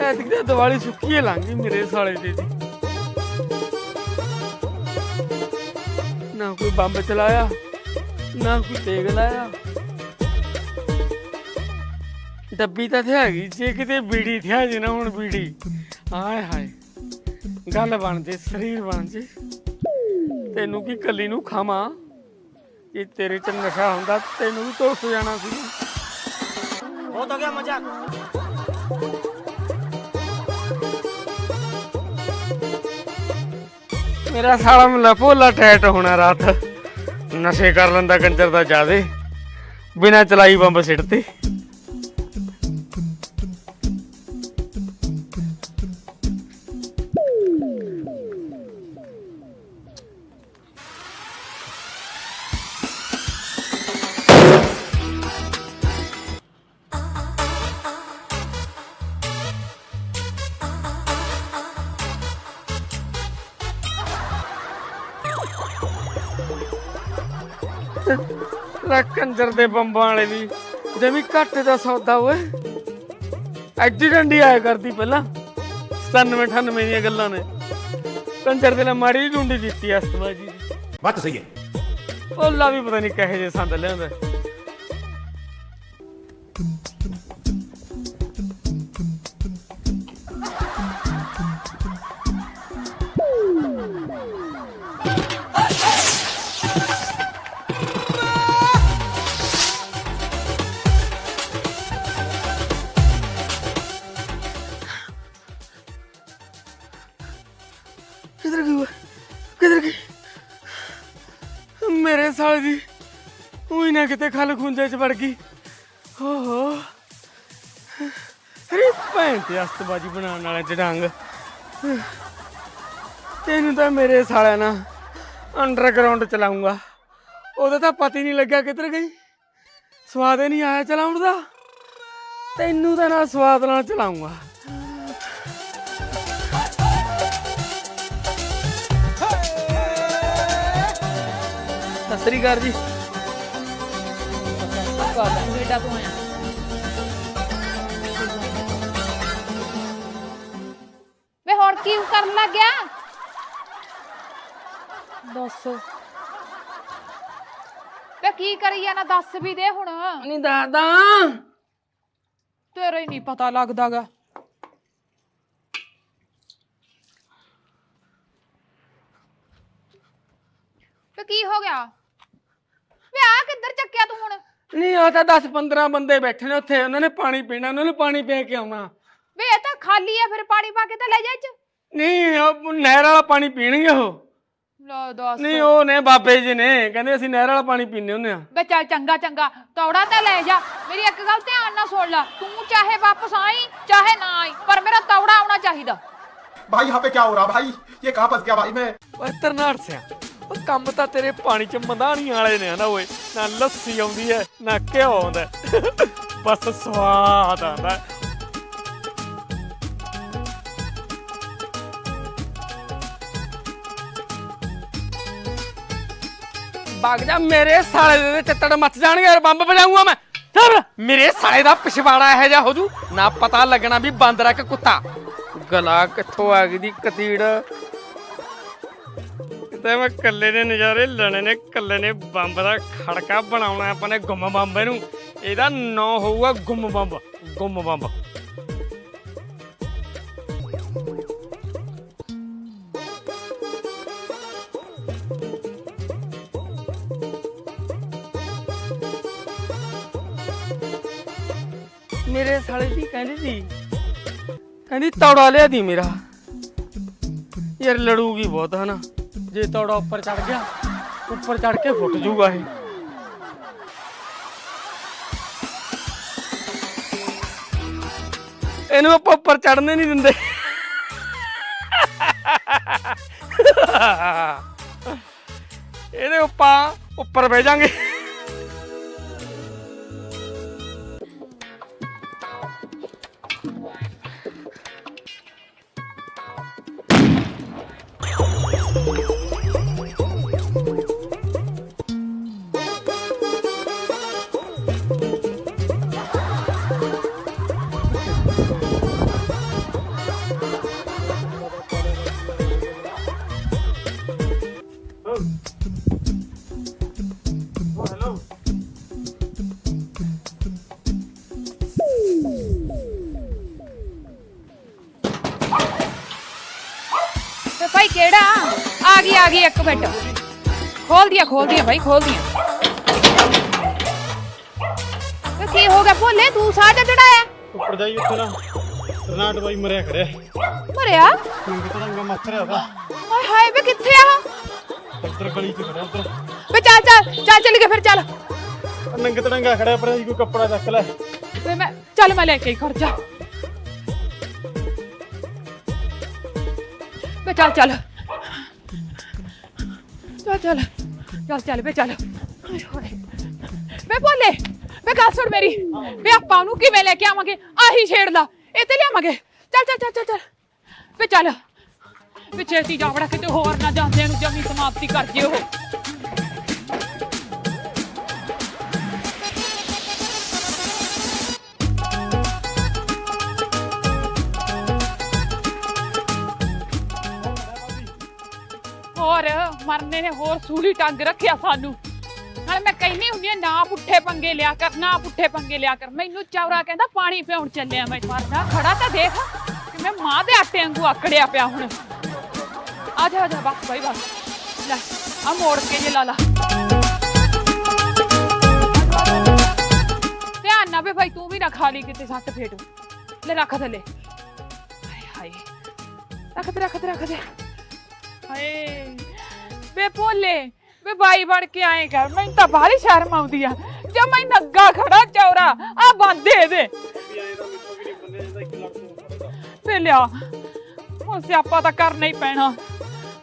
[SPEAKER 1] ਐਤਕੀ ਤਾਂ ਦੀਵਾਲੀ ਸੁੱਕੀ ਲੰਘੀ ਮੇਰੇ ਸਾਲੇ ਦੀ। ਨਾ ਕੋਈ ਬੰਬ ਚਲਾਇਆ, ਨਾ ਕੋਈ ਤੇਗ ਲਾਇਆ। ਡੱਬੀ ਤਾਂ ਤੇ ਹੈਗੀ ਜੇ ਕਿਤੇ ਬੀੜੀ ਥਿਆ ਜੇ ਨਾ ਹੁਣ ਬੀੜੀ। ਹਾਏ ਹਾਏ, ਗੱਲ ਬਣ ਜੇ, ਸਰੀਰ ਬਣ ਜੇ। ਤੈਨੂੰ ਕੀ ਕੱਲੀ ਨੂੰ ਖਾਵਾਂ? ਇਹ ਤੇਰੇ ਚ ਨਸ਼ਾ ਹੁੰਦਾ, ਤੈਨੂੰ ਵੀ ਧੁੱਸ ਜਾਣਾ ਸੀ।
[SPEAKER 4] ਬਹੁਤ ਹੋ ਗਿਆ ਮਜ਼ਾਕ।
[SPEAKER 1] ਮੇਰਾ ਸਾਲਾ ਮੁੱਲਾ ਭੋਲਾ ਟੈਟ ਹੋਣਾ ਰਾਤ। ਨਸ਼ੇ ਕਰ ਲੈਂਦਾ ਕੰਜਰ ਦਾ ਜਾਦੇ ਬਿਨਾ ਚਲਾਈ ਬੰਬ ਸਿੱਟਦੇ। ਕਰਦੇ ਬੰਬਾਂ ਵਾਲੇ ਵੀ। ਜਮੀ ਘੱਟ ਦਾ ਸੌਦਾ ਓਏ। ਐਕਸੀਡੈਂਟ ਹੀ ਆਇਆ ਕਰਦੀ ਪਹਿਲਾਂ। 97 98 ਦੀਆਂ ਗੱਲਾਂ ਨੇ। ਕੰਜਰ ਦੇ ਨਾਲ ਮਾੜੀ ਢੁੰਡੀ ਦਿੱਤੀ ਅਸਤਮਾ ਜੀ।
[SPEAKER 3] ਬਾਤ ਸਹੀ ਹੈ। ਉਹ
[SPEAKER 1] ਲਾ ਵੀ ਪਤਾ ਨਹੀਂ ਕਹੇ ਜੇ ਸੰਦ ਲਿਆਉਂਦਾ। ਉਹੀ ਕਿਤੇ ਖਲ ਖੁੰਝੇ ਚ ਵੜ ਗਈ। ਓਹੋ। ਅਰੇ ਭੈਣ ਤੇ ਅਸਤਬਾਜੀ ਬਣਾਉਣ ਵਾਲੇ ਜਡੰਗ ਤੈਨੂੰ ਤਾਂ ਮੇਰੇ ਸਾਲਿਆ ਨਾ ਅੰਡਰਗਰਾਉਂਡ ਚਲਾਉਂਗਾ। ਉਹਦਾ ਤਾਂ ਪਤਾ ਹੀ ਨਹੀਂ ਲੱਗਿਆ ਕਿੱਧਰ ਗਈ। ਸਵਾਦ ਹੀ ਨਹੀਂ ਆਇਆ ਚਲਾਉਣ ਦਾ। ਤੈਨੂੰ ਤਾਂ ਨਾ ਸਵਾਦ ਨਾਲ ਚਲਾਉਂਗਾ। ਸਤਿ ਸ੍ਰੀ ਅਕਾਲ ਜੀ।
[SPEAKER 2] ਬੇਟਾ ਤੂੰ ਆਇਆ। ਵੇ ਹੁਣ ਕੀ ਕਰਨ ਲੱਗ ਗਿਆ? ਦੱਸ। ਵੇ ਕੀ ਕਰੀ ਜਾਣਾ ਦੱਸ ਵੀ ਦੇ ਹੁਣ।
[SPEAKER 1] ਨਹੀਂ ਦਾਦਾ
[SPEAKER 2] ਤੇਰਾ ਹੀ ਨਹੀਂ ਪਤਾ ਲੱਗਦਾਗਾ। ਵੇ ਕੀ ਹੋ ਗਿਆ? ਵੇ ਆ ਕਿੱਧਰ ਚੱਕਿਆ ਤੂੰ ਹੁਣ?
[SPEAKER 1] ਨਹੀਂ ਉਹ ਤਾਂ 10 15 ਬੰਦੇ ਬੈਠੇ ਨੇ ਉੱਥੇ ਉਹਨਾਂ ਨੇ ਪਾਣੀ ਪੀਣਾ ਉਹਨਾਂ ਨੂੰ ਪਾਣੀ ਪੀ ਕੇ ਆਉਣਾ
[SPEAKER 2] ਵੇ ਇਹ ਤਾਂ ਖਾਲੀ ਆ ਫਿਰ ਪਾਣੀ ਪਾ ਕੇ ਤਾਂ ਲੈ ਜਾ ਇੱਚ
[SPEAKER 1] ਨਹੀਂ ਉਹ ਨਹਿਰ ਵਾਲਾ ਪਾਣੀ ਪੀਣਗੇ ਉਹ
[SPEAKER 2] ਲੋ ਦੱਸ
[SPEAKER 1] ਨਹੀਂ ਉਹ ਨੇ ਬਾਬੇ ਜੀ ਨੇ ਕਹਿੰਦੇ ਅਸੀਂ ਨਹਿਰ ਵਾਲਾ ਪਾਣੀ ਪੀਂਦੇ ਹੁੰਦੇ ਆ
[SPEAKER 2] ਵੇ ਚੱਲ ਚੰਗਾ ਚੰਗਾ ਤੌੜਾ ਤਾਂ ਲੈ ਜਾ ਮੇਰੀ ਇੱਕ ਗੱਲ ਧਿਆਨ ਨਾਲ ਸੁਣ ਲੈ ਤੂੰ ਚਾਹੇ ਵਾਪਸ ਆਈ ਚਾਹੇ ਨਾ ਆਈ ਪਰ ਮੇਰਾ ਤੌੜਾ ਆਉਣਾ ਚਾਹੀਦਾ
[SPEAKER 5] भाई यहाँ पे क्या हो रहा भाई ये कहाँ फंस गया भाई मैं
[SPEAKER 1] ਓਏ ਤਰਨਾੜ ਸਿਆ ਉਹ ਕੰਮ ਤਾਂ ਤੇਰੇ ਪਾਣੀ ਚ ਮੰਦਾਣੀਆਂ ਵਾਲੇ ਨੇ ਨਾ ਓਏ। ਨਾ ਲੱਸੀ ਆਉਂਦੀ ਐ, ਨਾ ਘਿਓ ਆਉਂਦਾ ਬਸ ਸਵਾਦ ਆਉਂਦਾ ਵਗ ਜਾ, ਮੇਰੇ ਸਾਲੇ ਦੇ ਚੱਤੜ ਮੱਚ ਜਾਣਗੇ ਯਾਰ, ਬੰਬ ਵਜਾਊਂਗਾ ਮੈਂ। ਚੱਲ ਮੇਰੇ ਸਾਲੇ ਦਾ ਪਿਛਵਾੜਾ ਇਹੋ ਜਿਹਾ ਹੋਜੂ ਨਾ ਪਤਾ ਲੱਗਣਾ ਵੀ ਬਾਂਦਰਾ ਕਿ ਕੁੱਤਾ। ਗਲਾ ਕਿੱਥੋਂ ਆ ਗਈ ਦੀ, ਕਤੀੜ। ਕਿਤੇ ਮੈਂ ਕੱਲੇ ਨੇ ਨਜ਼ਾਰੇ ਲੈਣੇ ਨੇ ਕੱਲੇ ਨੇ ਬੰਬ ਦਾ ਖੜਕਾ ਬਣਾਉਣਾ ਆਪਾਂ ਨੇ ਗੁੰਮ ਬੰਬ ਇਹਨੂੰ। ਇਹਦਾ ਨਾਂ ਹੋਊਗਾ ਗੁੰਮ ਬੰਬ ਗੁੰਮ ਬੰਬ। ਮੇਰੇ ਸਾਲੇ ਦੀ ਕਹਿੰਦੀ ਸੀ, ਕਹਿੰਦੀ ਤੌੜਾ ਲਿਆ ਦੀ ਮੇਰਾ। ਯਾਰ ਲੜੂਗੀ ਬਹੁਤ ਹਨਾ। ਜੇ ਤੋੜਾ ਉੱਪਰ ਚੜ ਗਿਆ, ਉੱਪਰ ਚੜ ਕੇ ਫੁੱਟ ਜੂਗਾ ਇਹ। ਇਹਨੂੰ ਆਪਾਂ ਉੱਪਰ ਚੜਨੇ ਨਹੀਂ ਦਿੰਦੇ। ਇਹਦੇ ਉੱਪਰ ਉੱਪਰ ਬਹਿ ਜਾਾਂਗੇ।
[SPEAKER 2] ਆ ਗਈ ਆ ਗਈ ਇੱਕ ਮਿੰਟ ਖੋਲ ਦਿਆ ਖੋਲ ਦਿਆ ਭਾਈ ਖੋਲ ਦਿਆ ਤੇ ਕੀ ਹੋ ਗਿਆ ਭੋਲੇ ਤੂੰ ਸਾਹ ਤੇ ਚੜਾਇਆ
[SPEAKER 6] ਉੱਪਰ ਜਾਈ ਉੱਥੇ ਨਾ ਰਨਾਟ ਬਾਈ ਮਰਿਆ ਖੜਿਆ
[SPEAKER 2] ਮਰਿਆ
[SPEAKER 6] ਕਿੰਗ ਤਰੰਗਾ ਮੱਥਰਿਆ ਉਹਦਾ
[SPEAKER 2] ਹਾਏ ਹਾਏ ਵੇ ਕਿੱਥੇ ਆ
[SPEAKER 6] ਉੱਧਰ ਗਲੀ 'ਚ ਖੜਿਆ ਉੱਧਰ
[SPEAKER 2] ਵੇ ਚੱਲ ਚੱਲ ਚੱਲ ਚੱਲ ਕੇ ਫਿਰ ਚੱਲ
[SPEAKER 6] ਨੰਗ ਤਰੰਗਾ ਖੜਿਆ ਪਰ ਜੀ ਕੋਈ ਕੱਪੜਾ ਚੱਕ ਲੈ
[SPEAKER 2] ਵੇ ਮੈਂ ਚੱਲ ਮੈਂ ਲੈ ਕੇ ਹੀ ਖੜ ਜਾ ਵੇ ਚੱਲ ਚੱਲ ਚੱਲ ਚੱਲ ਚੱਲ ਚੱਲ। ਚੱਲ ਹਾਏ। ਬੋਲੇ ਵੇ ਗੱਲ ਸੁਣ ਮੇਰੀ। ਵੇ ਆਪਾਂ ਉਹਨੂੰ ਕਿਵੇਂ ਲੈ ਕੇ ਆਵਾਂਗੇ? ਆਹੀ ਛੇੜ ਲਾ। ਇਹ ਤੇ ਲਿਆਵਾਂਗੇ। ਚੱਲ ਚੱਲ ਚੱਲ ਚੱਲ ਚੱਲ। ਵੇ ਚੱਲ। ਪਿੱਛੇ ਛੇਤੀ ਜਾ ਕਿਤੇ ਹੋਰ ਨਾ ਜਾਂਦੇ ਨੂੰ ਜਮੀ ਸਮਾਪਤੀ ਕਰ ਦਿਓ ਹੋਰ ਮਰਨੇ ਨੇ ਹੋਰ ਸੂਲੀ ਟੰਗ ਰੱਖਿਆ ਸਾਨੂੰ। ਨਾਲ ਮੈਂ ਕਹਿੰਦੀ ਹੁੰਦੀ ਆ, ਨਾ ਪੁੱਠੇ ਪੰਗੇ ਲਿਆ ਕਰ, ਨਾ ਪੁੱਠੇ ਪੰਗੇ ਲਿਆ ਕਰ। ਮੈਨੂੰ ਚੌਰਾ ਕਹਿੰਦਾ, ਪਾਣੀ ਪਿਉਣ ਚੱਲਿਆ ਮੈਂ ਮਰਦਾ ਖੜਾ ਤਾਂ ਦੇਖ, ਕਿ ਮੈਂ ਮਾਂ ਦੇ ਆਟੇ ਵਾਂਗੂ ਆਕੜਿਆ ਪਿਆ ਹੁਣ। ਆ ਜਾ ਆ ਜਾ, ਬਸ, ਬਾਈ, ਬਸ। ਲੈ, ਆ ਮੋੜ ਕੇ ਜੇ ਲਾ ਲਾ। ਧਿਆਨ ਨਾ ਵੇ ਭਾਈ ਤੂੰ ਵੀ ਨਾ ਖਾ ਲਈ ਕਿਤੇ ਸੱਟ ਫੇਟ। ਲੈ, ਰੱਖ ਥੱਲੇ। ਹਾਏ ਹਾਏ। ਰੱਖ ਤੇ ਰੱਖ ਤੇ ਰੱਖ ਤੇ। ਹਾਏ। ਵੇ ਭੋਲੇ, ਵੇ ਬਾਈ ਬਣ ਕੇ ਆਏ ਕਰ, ਮੈਨੂੰ ਤਾਂ ਬਾਹਲੀ ਸ਼ਰਮ ਆਉਂਦੀ ਆ। ਜੇ ਮੈਂ ਨੱਗਾ ਖੜਾ ਚੌਰਾ ਆ ਬੰਦੇ ਦੇ ਵੇ ਲਿਆ, ਹੁਣ ਸਿਆਪਾ ਤਾਂ ਕਰਨਾ ਹੀ ਪੈਣਾ।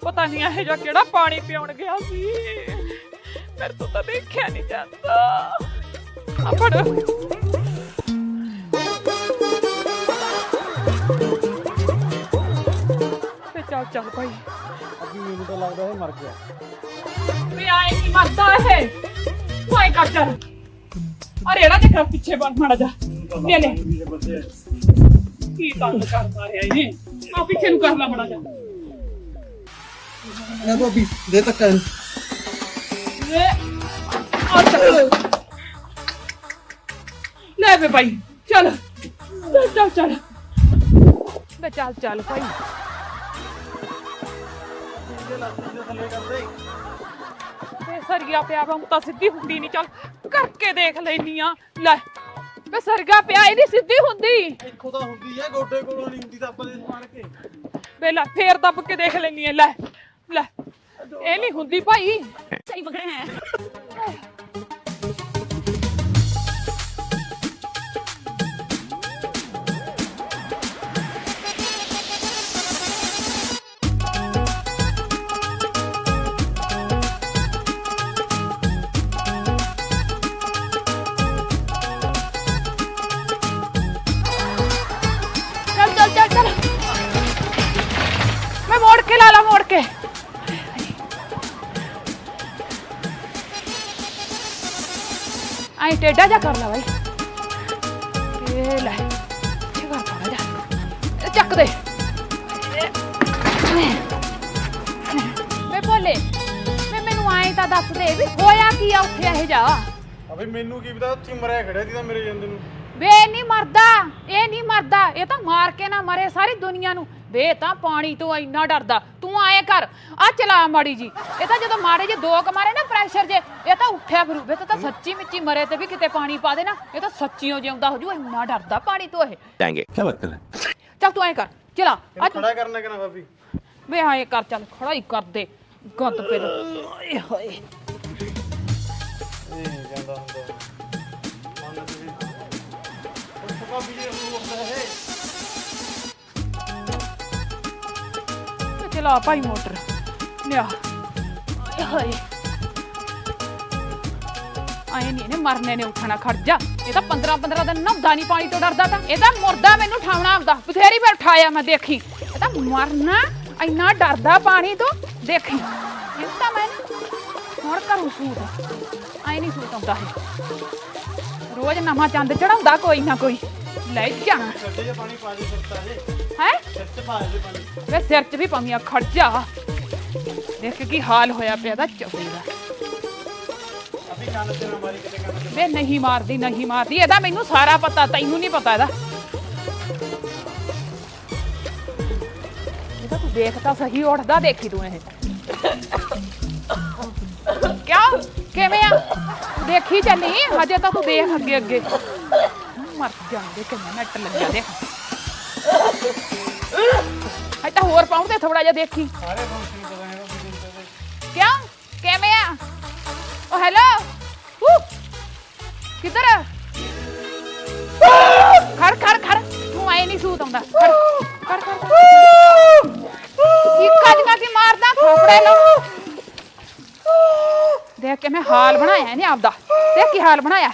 [SPEAKER 2] ਪਤਾ ਨਹੀਂ ਇਹ ਜਿਹਾ ਕਿਹੜਾ ਪਾਣੀ ਪਿਉਣ ਗਿਆ ਸੀ। ਮੇਰੇ ਤੋਂ ਤਾਂ ਦੇਖਿਆ ਨਹੀਂ ਜਾਂਦਾ। ਆ ਫੜ। ਤੇ ਚੱਲ ਚੱਲ ਭਾਈ।
[SPEAKER 6] ਅੱਗੇ ਮੈਨੂੰ ਤਾਂ ਲੱਗਦਾ ਇਹ ਮਰ ਗਿਆ।
[SPEAKER 2] ਵੀ ਆਏ ਕੀ ਮਰਦਾ ਇਹ? ਕਰ ਚੱਲ। ਅਰੇ ਇਹਦਾ ਚੱਕਰ ਪਿੱਛੇ ਬਣ ਮਾੜਾ ਜਾ ਲੈ ਲੈ। ਕੀ ਤੰਗ ਕਰਦਾ ਰਿਹਾ ਇਹ? ਆ ਪਿੱਛੇ ਨੂੰ ਕਰ ਲੈ ਮਾੜਾ ਜਾ
[SPEAKER 7] ਲੈ ਭਾਬੀ ਦੇ ਇਹਨੂੰ।
[SPEAKER 2] ਲੈ। ਆ ਚੱਲ। ਲੈ ਵੇ ਭਾਈ ਚੱਲ। ਚੱਲ ਚੱਲ ਚੱਲ। ਚੱਲ ਚੱਲ ਭਾਈ। ਤੇ ਸਰਗਿਆ ਪਿਆ ਵਾਂ ਤਾਂ ਸਿੱਧੀ ਹੁੰਦੀ ਨਹੀਂ ਚੱਲ ਕਰਕੇ ਦੇਖ ਲੈਨੀ ਆ। ਲੈ ਵੇ ਸਰਗਾ ਪਿਆ ਇਹਦੀ ਸਿੱਧੀ ਹੁੰਦੀ।
[SPEAKER 6] ਇੱਥੋਂ ਤਾਂ ਹੁੰਦੀ ਆ ਗੋਡੇ ਕੋਲੋਂ ਨਹੀਂ ਹੁੰਦੀ ਤਾਂ ਦੇ ਮਾਰ ਕੇ।
[SPEAKER 2] ਵੇ ਲੈ ਫੇਰ ਦੱਬ ਕੇ ਦੇਖ ਲੈਨੀ ਆ ਲੈ ਲੈ। ਇਹ ਨਹੀਂ ਹੁੰਦੀ ਭਾਈ। ਸਹੀ ਪਕੜਿਆ ਹੈ। ਆਈ ਟੇਡਾ ਜਾ ਕਰ ਲਾ ਬਾਈ। ਇਹ ਲੈ ਇਹ ਕਰ ਥੋੜਾ ਜਾ। ਚੱਕ ਦੇ। ਮੈਂ ਬੋਲੇ ਮੈਂ ਮੈਨੂੰ ਆਏ ਤਾਂ ਦੱਸ ਦੇ ਵੀ ਹੋਇਆ ਕੀ ਆ ਉੱਥੇ ਇਹ ਜਾ
[SPEAKER 6] ਆ ਬਈ ਮੈਨੂੰ ਕੀ ਪਤਾ ਉੱਥੇ ਮਰਿਆ ਖੜਿਆ ਸੀ ਤਾਂ ਮੇਰੇ ਜਾਂਦੇ ਨੂੰ।
[SPEAKER 2] ਵੇ ਨਹੀਂ ਮਰਦਾ ਇਹ ਨਹੀਂ ਮਰਦਾ ਇਹ ਤਾਂ ਮਾਰ ਕੇ ਨਾ ਮਰੇ ਸਾਰੀ ਦੁਨੀਆ ਨੂੰ। ਵੇ ਤਾਂ ਪਾਣੀ ਤੋਂ ਇੰਨਾ ਡਰਦਾ। ਤੂੰ ਆਏ ਕਰ ਆ ਚਲਾ ਮਾੜੀ ਜੀ। ਇਹ ਤਾਂ ਜਦੋਂ ਮਾਰੇ ਜੇ ਦੋ ਕਮਾਰੇ ਨਾ ਪ੍ਰੈਸ਼ਰ ਜੇ ਇਹ ਤਾਂ ਉੱਠਿਆ ਫਿਰੂ। ਵੇ ਤਾਂ ਸੱਚੀ ਮਿੱਚੀ ਮਰੇ ਤੇ ਵੀ ਕਿਤੇ ਪਾਣੀ ਪਾ ਦੇ ਨਾ। ਇਹ ਤਾਂ ਸੱਚੀ ਹੋ ਜਿਉਂਦਾ ਹੋ ਜੂ ਇੰਨਾ ਡਰਦਾ ਪਾਣੀ ਤੋਂ ਇਹ।
[SPEAKER 3] ਜਾਏਗੇ। ਕੀ ਬਾਤ ਕਰ
[SPEAKER 2] ਚੱਲ ਤੂੰ ਆਏ ਕਰ ਚਲਾ। ਆ
[SPEAKER 6] ਖੜਾ ਕਰਨਾ ਕਿਨਾ ਬਾਬੀ
[SPEAKER 2] ਵੇ ਆਏ ਕਰ ਚੱਲ। ਖੜਾ ਹੀ ਕਰ ਦੇ। ਗੱਦ ਪੇ ਹਾਏ ਹਾਏ
[SPEAKER 6] ਇਹ ਜਾਂਦਾ ਹੁੰਦਾ।
[SPEAKER 2] ਚਲਾ ਭਾਈ ਮੋਟਰ। ਲਿਆ। ਹਾਏ। ਆਏ ਨਹੀਂ ਇਹਨੇ ਮਰਨੇ ਨੇ ਉੱਠਣਾ ਖੜ ਜਾ ਇਹ ਤਾਂ 15 15 ਦਿਨ ਨਹਾਉਂਦਾ ਨਹੀਂ ਪਾਣੀ ਤੋਂ ਡਰਦਾ ਤਾਂ। ਇਹ ਤਾਂ ਮੁਰਦਾ ਮੈਨੂੰ ਠਾਉਣਾ ਆਉਂਦਾ। ਬਥੇਰੀ ਵਾਰ ਉਠਾਇਆ ਮੈਂ ਦੇਖੀ। ਇਹ ਤਾਂ ਮਰਨਾ ਇੰਨਾ ਡਰਦਾ ਪਾਣੀ ਤੋਂ। ਦੇਖੀ। ਇਹ ਤਾਂ ਮੈਂ ਹੁਣ ਕਰੂ ਸੂਟ। ਆਏ ਨਹੀਂ ਸੂਟ ਆਉਂਦਾ ਹੈ ਰੋਜ਼ ਨਵਾਂ ਚੰਦ ਚੜਾਉਂਦਾ ਕੋਈ ਨਾ ਕੋਈ। ਲੈ ਜਾਣਾ
[SPEAKER 6] ਛੱਡੇ ਜੇ ਪਾਣੀ ਪਾ ਦੇ ਸੁੱਤਾ ਜੇ
[SPEAKER 2] ਹੈ? ਵੇ ਸਿਰ 'ਚ ਵੀ ਪਮੀਆਂ ਖੜ ਜਾ। ਦੇਖ ਕੀ ਹਾਲ ਹੋਇਆ ਪਿਆ ਦਾ। ਚੌੜੀ ਦਾ ਵੇ ਨਹੀਂ ਮਾਰਦੀ ਨਹੀਂ ਮਾਰਦੀ ਇਹਦਾ ਮੈਨੂੰ ਸਾਰਾ ਪਤਾ ਤੈਨੂੰ ਨਹੀਂ ਪਤਾ ਇਹਦਾ। ਇਹਦਾ ਤੂੰ ਦੇਖ ਤਾਂ ਸਹੀ ਉੱਠਦਾ ਦੇਖੀ ਤੂੰ ਇਹ। ਕਿਉਂ? ਕਿਵੇਂ ਆ? ਦੇਖੀ ਚੱਲੀ? ਹਜੇ ਤਾਂ ਤੂੰ ਦੇਖ ਅੱਗੇ ਅੱਗੇ। ਮਰ ਜਾਂਦੇ ਕਿੰਨਾ ਨੱਟ ਲੱਗਿਆ ਦੇਖ। ਹਜੇ ਤਾਂ ਹੋਰ ਪਾਉਂ ਤੇ ਥੋੜਾ ਜਿਹਾ ਦੇਖੀ।
[SPEAKER 6] ਸਾਰੇ ਫੰਕਸ਼ਨ ਪਤਾ ਹੈਗਾ ਬਿਜਲੀ ਤੇ
[SPEAKER 2] ਕਿਉਂ? ਕਿਵੇਂ ਆ? ਓ ਹੈਲੋ ਹੂ! ਕਿੱਧਰ? ਆ? ਖੜ ਖੜ ਖੜ। ਤੂੰ ਆਏ ਨਹੀਂ ਸੂਤ ਆਉਂਦਾ। ਖੜ ਖੜ ਖੜ ਖੜ। ਚੀਕਾਂ ਜਿਹਾ ਕੀ ਮਾਰਦਾ ਖੋਪੜੇ ਨੂੰ ਦੇਖ ਕੇ ਮੈਂ ਹਾਲ ਬਣਾਇਆ ਇਹਨੇ ਆਪਦਾ। ਦੇਖ ਕੀ ਹਾਲ ਬਣਾਇਆ।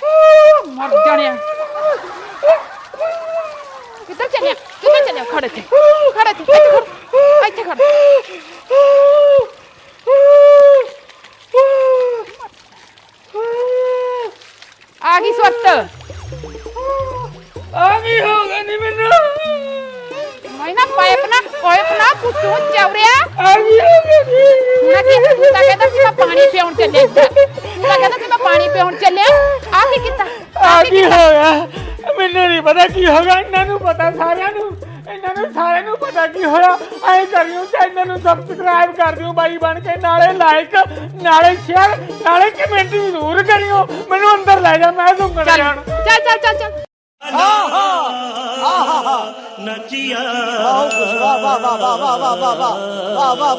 [SPEAKER 2] ਮਰ ਜਾਣਿਆ। ਕਿੱਧਰ ਚੱਲਿਆ? ਕਿੱਧਰ ਚੱਲਿਆ ਖੜ ਇੱਥੇ ਖੜ ਇੱਥੇ ਇੱਥੇ ਖੜ ਇੱਥੇ ਖੜ ਆ ਗਈ ਸਵੱਤ
[SPEAKER 1] ਆ ਵੀ ਹੋ ਗਿਆ ਨਹੀਂ ਮੈਨੂੰ
[SPEAKER 2] ਮੈਂ ਨਾ ਪਾਇਪ ਨਾ ਪਾਇਪ ਨਾ ਪੁੱਤੂ ਚਵਰਿਆ
[SPEAKER 1] ਆ ਵੀ ਹੋ ਜੀ
[SPEAKER 2] ਨਾ ਕਿ ਤੂੰ ਤਾਂ ਕਹਿੰਦਾ ਸੀ ਮੈਂ ਪਾਣੀ ਪਿਉਣ ਚੱਲਿਆ। ਤੂੰ ਤਾਂ ਕਹਿੰਦਾ ਸੀ ਮੈਂ ਪਾਣੀ ਪਿਉਣ ਚੱਲਿਆ ਆ ਕੀ ਕੀਤਾ
[SPEAKER 1] ਆ
[SPEAKER 2] ਕੀ
[SPEAKER 1] ਹੋ ਗਿਆ ਮੈਨੂੰ ਨਹੀਂ ਪਤਾ ਕੀ ਹੋ ਗਿਆ ਇਹਨਾਂ ਨੂੰ ਪਤਾ ਸਾਰਿਆਂ ਨੂੰ ਇਹਨਾਂ ਨੂੰ ਸਾਰਿਆਂ ਨੂੰ ਪਤਾ ਕੀ ਹੋਇਆ ਐ ਕਰਿਓ ਚੈਨਲ ਨੂੰ ਸਬਸਕ੍ਰਾਈਬ ਕਰ ਦਿਓ ਬਾਈ ਬਣ ਕੇ ਨਾਲੇ ਲਾਈਕ ਨਾਲੇ ਸ਼ੇਅਰ ਨਾਲੇ ਕਮੈਂਟ ਜ਼ਰੂਰ ਕਰਿਓ ਮੈਨੂੰ ਅੰਦਰ ਲੈ ਜਾ ਮੈਂ ਸੁੰਗੜ
[SPEAKER 2] ਚੱਲ
[SPEAKER 1] ਜਾਣ
[SPEAKER 2] ਚੱਲ ਚੱਲ ਚੱਲ ਚੱਲ
[SPEAKER 7] ਨੱਚੀਆਂ ਵਾਹ ਵਾਹ ਵਾਹ ਵਾਹ ਵਾਹ ਵਾਹ ਵਾਹ ਵਾਹ ਵਾਹ